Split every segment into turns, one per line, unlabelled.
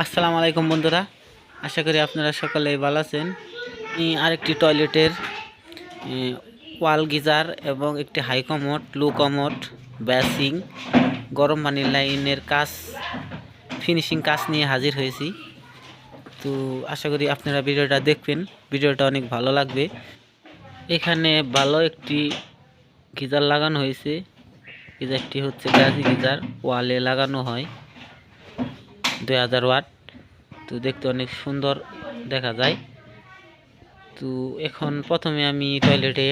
আসসালামু আলাইকুম বন্ধুরা। আশা করি আপনারা সকলে ভালো আছেন। আরেকটি টয়লেটের ওয়াল গিজার এবং একটি high commode, low commode, basin, গরম পানির লাইনের কাজ, ফিনিশিং কাজ নিয়ে হাজির হয়েছি। তো আশা করি আপনারা ভিডিওটা দেখবেন। ভিডিওটা অনেক ভালো লাগবে। এখানে ভালো একটি গিজার লাগানো হয়েছে। গিজারটি হচ্ছে গাজি গিজার। ওয়ালে লাগানো হয়। দুই হাজার ওয়াট। তো দেখতে অনেক সুন্দর দেখা যায়। তো এখন প্রথমে আমি টয়লেটে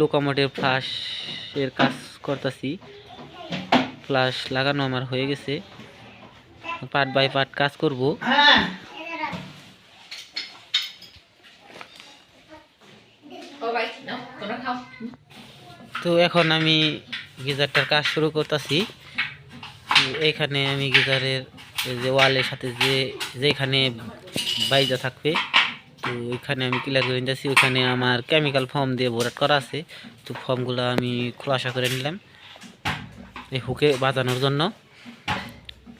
লোকামোটের ফ্লাশের কাজ করতেছি। ফ্লাশ লাগানো আমার হয়ে গেছে। পার্ট বাই পার্ট কাজ করব। তো এখন আমি গিজারটার কাজ শুরু করতেছি। এখানে আমি গিজারের যে ওয়ালের সাথে যে, যেখানে বাইজা থাকবে, তো ওইখানে আমি ক্লিয়ার করে নিতেছি। ওইখানে আমার কেমিক্যাল ফর্ম দিয়ে ভরাট করা আছে। তো ফর্মগুলো আমি খোলাসা করে নিলাম এই হুকে বাঁধানোর জন্য।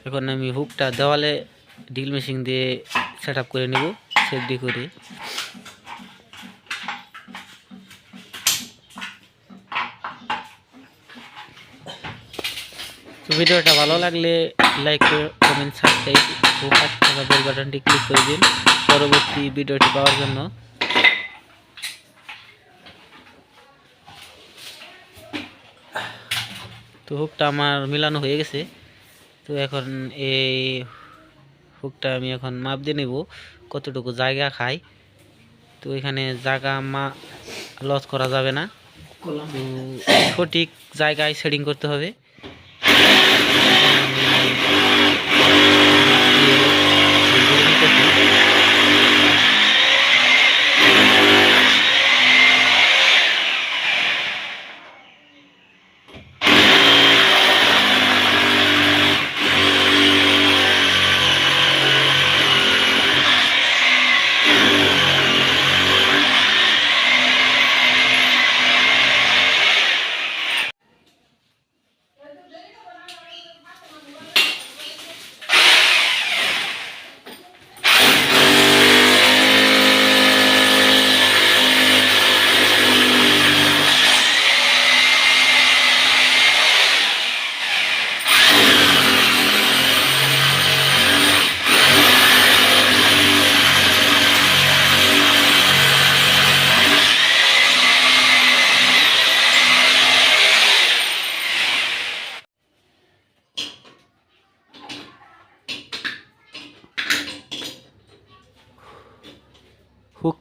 এখন আমি হুকটা দেওয়ালে ড্রিল মেশিন দিয়ে সেট করে নেব। সেফটি করে। তো ভিডিওটা ভালো লাগলে লাইক কমেন্ট সাবস্ক্রাইব ও পাশে থাকা বেল বাটনটি ক্লিক করে দিন পরবর্তী ভিডিওটি পাওয়ার জন্য। তো হুকটা আমার মিলানো হয়ে গেছে। তো এখন এই হুকটা আমি এখন মাপ দিয়ে নেব কতটুকু জায়গা খাই তো এখানে জায়গা মা লস করা যাবে না। সঠিক জায়গায় সেটিং করতে হবে।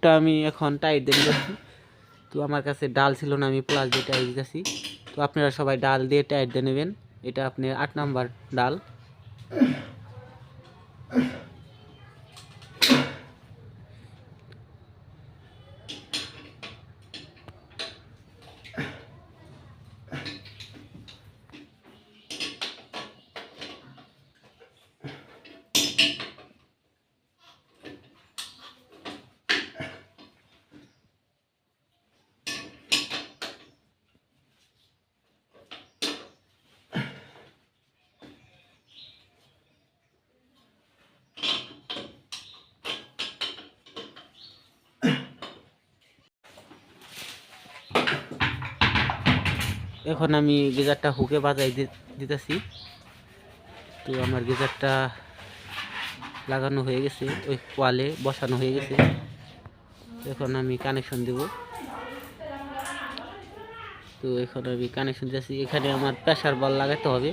হুকটা আমি এখন টাইট দিয়ে দিতেছি তো আমার কাছে ডাল ছিল না, আমি প্লাস দিয়ে টাইট দিতেছি তো আপনারা সবাই ডাল দিয়ে টাইট দিয়ে নেবেন। এটা আপনি আট নাম্বার ডাল। এখন আমি গিজারটা হুকে বাজাই দিতেছি। তো আমার গিজারটা লাগানো হয়ে গেছে, ওই ওয়ালে বসানো হয়ে গেছে। এখন আমি কানেকশন দেব। তো এখন আমি কানেকশন দিয়েছি এখানে আমার প্রেশার বল লাগাতে হবে।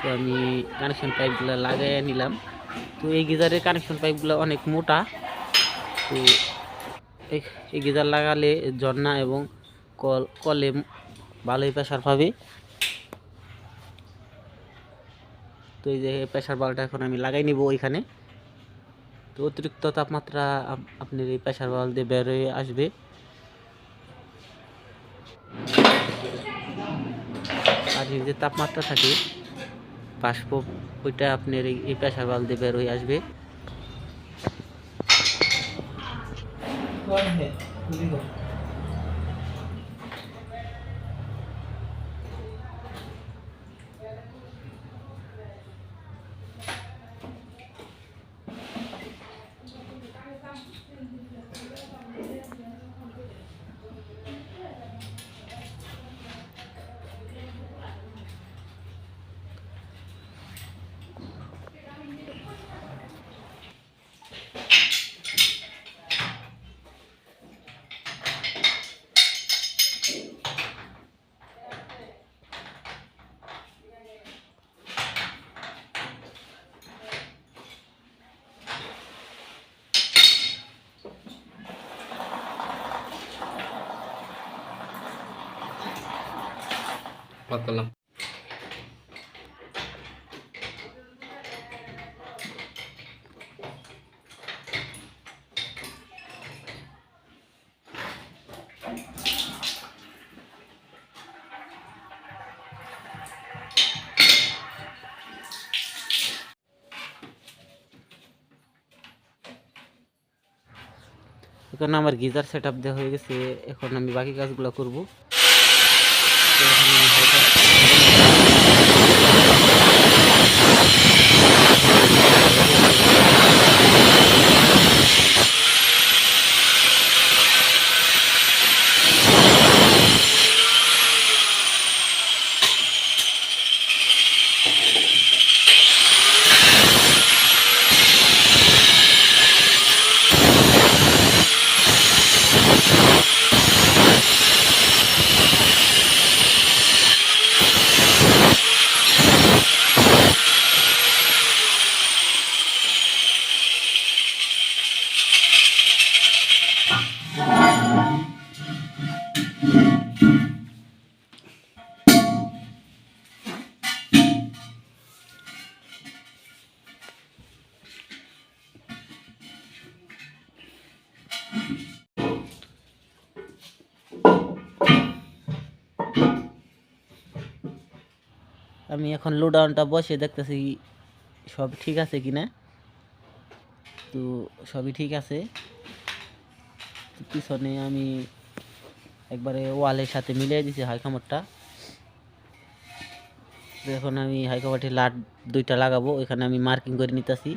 তো আমি কানেকশন পাইপগুলো লাগাই নিলাম। তো এই গিজারের কানেকশন পাইপগুলো অনেক মোটা। তো এই গিজার লাগালে ঝর্ণা এবং কল কলে ভালোই প্রেশার পাবে। তো এই যে প্রেশার বালটা এখন আমি লাগাই নিব ওইখানে। তো অতিরিক্ত তাপমাত্রা আপ- আপনার এই প্রেশার বাল দিয়ে বের হয়ে আসবে। আর যে তাপমাত্রা থাকে, বাষ্প, ওইটা আপনার এই- প্রেশার বাল দিয়ে বের হয়ে আসবে
করলাম।
এখন আমার গিজার সেট আপ দেওয়া হয়ে গেছে, এখন আমি বাকি কাজগুলো করব। তো এখন আমি এখন লোডাউনটা বসে দেখতেছি সব ঠিক আছে কি না তো সবই ঠিক আছে। পিছনে আমি একবারে ওয়ালের সাথে মিলে দিছি হাই তো এখন আমি হাই কামড়টি লাট দুইটা লাগাবো এখানে আমি মার্কিং করে নিতেছি।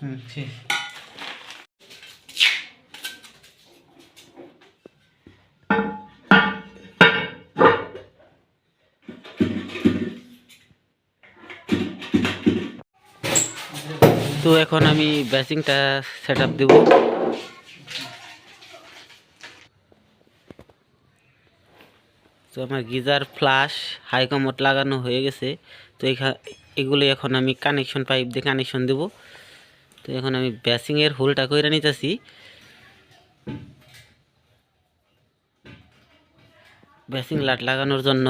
হুম শেষ তো এখন আমি ব্যাসিংটা সেট আপ দেবো। তো আমার গিজার ফ্লাশ হাই কমোড লাগানো হয়ে গেছে। তো এখানে এগুলো এখন আমি কানেকশন পাইপ দিয়ে কানেকশন দেব। তো এখন আমি ব্যাসিংয়ের হোলটা করে নিতেছি। ব্যাসিং লাট লাগানোর জন্য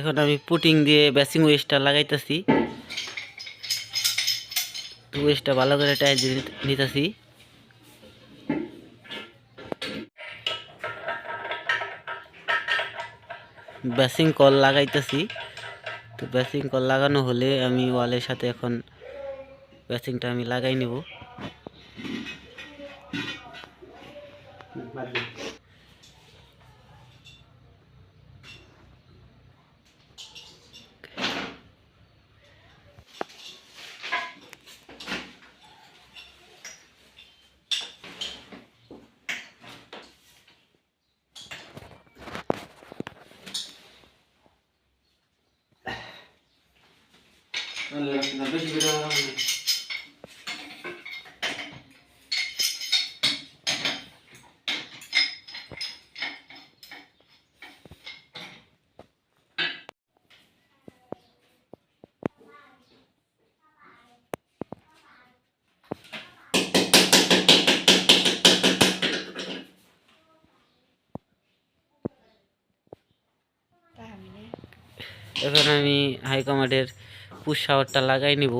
এখন আমি পুটিং দিয়ে ব্যাসিং ওয়েস্টটা লাগাইতেছি। ওয়েস্টটা ভালো করে টাইট দিয়ে নিতেছি। ব্যাসিং কল লাগাইতেছি। তো ব্যাসিং কল লাগানো হলে আমি ওয়ালের সাথে এখন ব্যাসিংটা আমি লাগাই নেব। এখন আমি হাই পুষ শাওয়ারটা লাগাই নিব।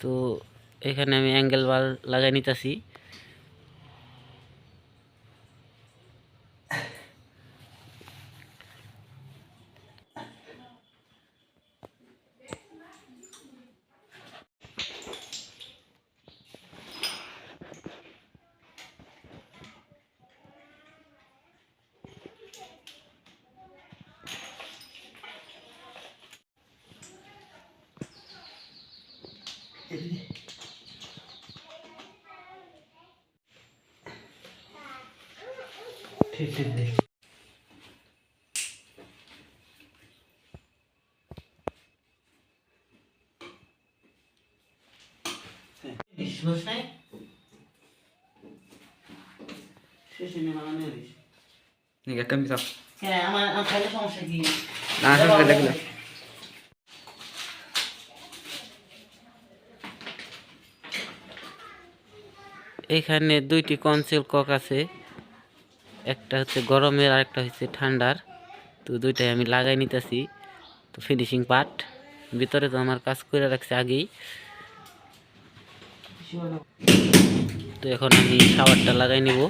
তো এখানে আমি অ্যাঙ্গেল বার লাগাই নিতেছি।
belli. Pepe'de. Diş
başlayın. Şişini bana ne diş? Ne
kadar bir tane. Ama ama paylaşmamış değil. Ne yapayım?
এখানে দুইটি কনসেল কক আছে। একটা হচ্ছে গরমের আর একটা হচ্ছে ঠান্ডার। তো দুইটাই আমি লাগাই নিতেছি। তো ফিনিশিং পার্ট ভিতরে তো আমার কাজ করে রাখছে আগেই। তো এখন আমি শাওয়ারটা লাগাই নিব।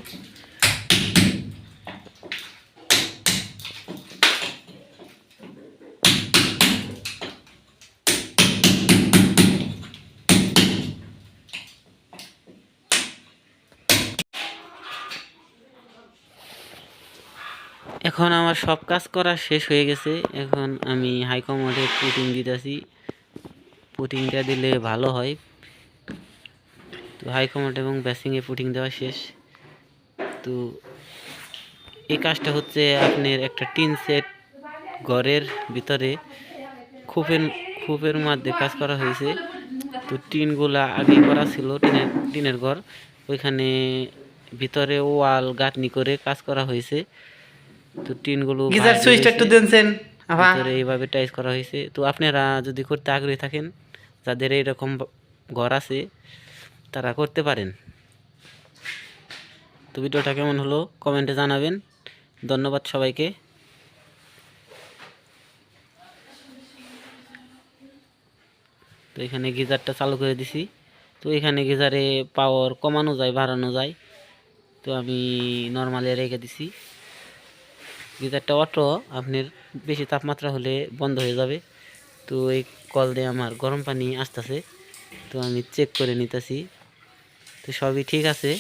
এখন আমার সব কাজ করা শেষ হয়ে গেছে। এখন আমি হাই কমান্ডে পুটিং দিতেছি। পুটিংটা দিলে ভালো হয়। তো হাই কমান্ড এবং ব্যাসিংয়ে পুটিং দেওয়া শেষ। তো এই কাজটা হচ্ছে আপনার একটা টিন সেট ঘরের ভিতরে। খোপের খোপের মধ্যে কাজ করা হয়েছে। তো টিনগুলা আগে করা ছিল টিনের টিনের ঘর। ওইখানে ভিতরে ওয়াল, গাঁথনি করে কাজ করা হয়েছে। তো টিনগুলো
গিজার সুইচটা একটু দেনছেন
ভিতরে এইভাবে টাইস করা হয়েছে। তো আপনারা যদি করতে আগ্রহী থাকেন যাদের এইরকম ঘর আছে তারা করতে পারেন। তো ভিডিওটা কেমন হলো কমেন্টে জানাবেন। ধন্যবাদ সবাইকে। তো এখানে গিজারটা চালু করে দিছি। তো এখানে গিজারে পাওয়ার কমানো যায় বাড়ানো যায়। তো আমি নর্মালে রেখে দিছি। গিজারটা অটো, আপনার বেশি তাপমাত্রা হলে বন্ধ হয়ে যাবে। তো এই কল দিয়ে আমার গরম পানি আসতেছে, তো আমি চেক করে নিতেছি। তো সবই ঠিক আছে।